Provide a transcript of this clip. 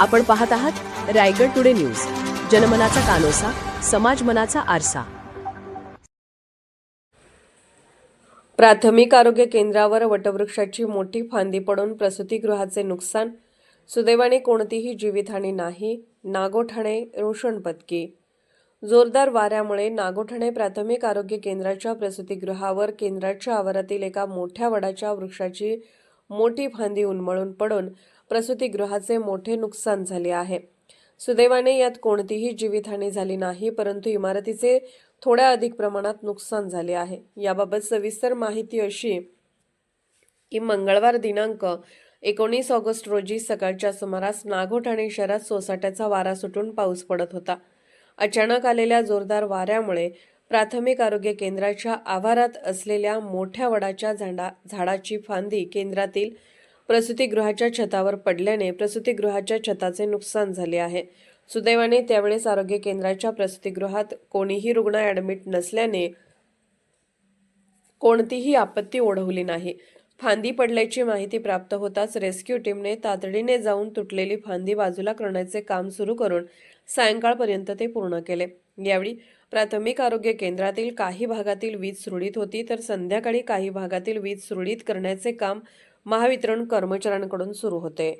आपण पाहत आहात रायगड टुडे न्यूज. जनमनाचा कानोसा समाज मनाचा आरसा. प्राथमिक आरोग्य केंद्रावर वटवृक्षाची मोठी फांदी पडून प्रसूतीगृहाचे नुकसान सुदैवाने कोणतीही जीवितहानी नाही नागोठाणे रोशन जोरदार वाऱ्यामुळे नागोठाणे प्राथमिक आरोग्य केंद्राच्या प्रसूतीगृहावर केंद्राच्या आवारातील एका मोठ्या वडाच्या वृक्षाची मोठी फांदी उन्मळून पडून प्रसूतीगृहाचे मोठे नुकसान झाले आहे. सुदैवाने यात कोणतीही जीवितहानी झाली नाही परंतु इमारतीचे थोड्या अधिक प्रमाणात नुकसान झाले आहे. याबाबत सविस्तर माहिती अशी की मंगळवार दिनांक एकोणीस ऑगस्ट रोजी सकाळच्या सुमारास नागोठाणे शहरात सोसाट्याचा वारा सुटून पाऊस पडत होता. अचानक आलेल्या जोरदार वाऱ्यामुळे प्राथमिक आरोग्य केंद्राच्या आवारात असलेल्या मोठ्या वडाच्या झाडा झाडाची फांदी केंद्रातील प्रसूतीगृहाच्या छतावर पडल्याने प्रसूतीगृहाच्या छताचे नुकसान झाले आहे. सुदैवाने त्यावेळेस आरोग्य केंद्राच्या प्रसूतीगृहात कोणीही रुग्ण ॲडमिट नसल्याने कोणतीही आपत्ती ओढवली नाही. फांदी पडल्याची माहिती प्राप्त होताच रेस्क्यू टीमने तातडीने जाऊन तुटलेली फांदी बाजूला करण्याचे काम सुरू करून सायंकाळपर्यंत ते पूर्ण केले. यावेळी प्राथमिक आरोग्य केंद्रातील काही भागातील वीज सुरळीत होती तर संध्याकाळी काही भागातील वीज सुरळीत करण्याचे काम महावितरण कर्मचाऱ्यांकडून सुरू होते.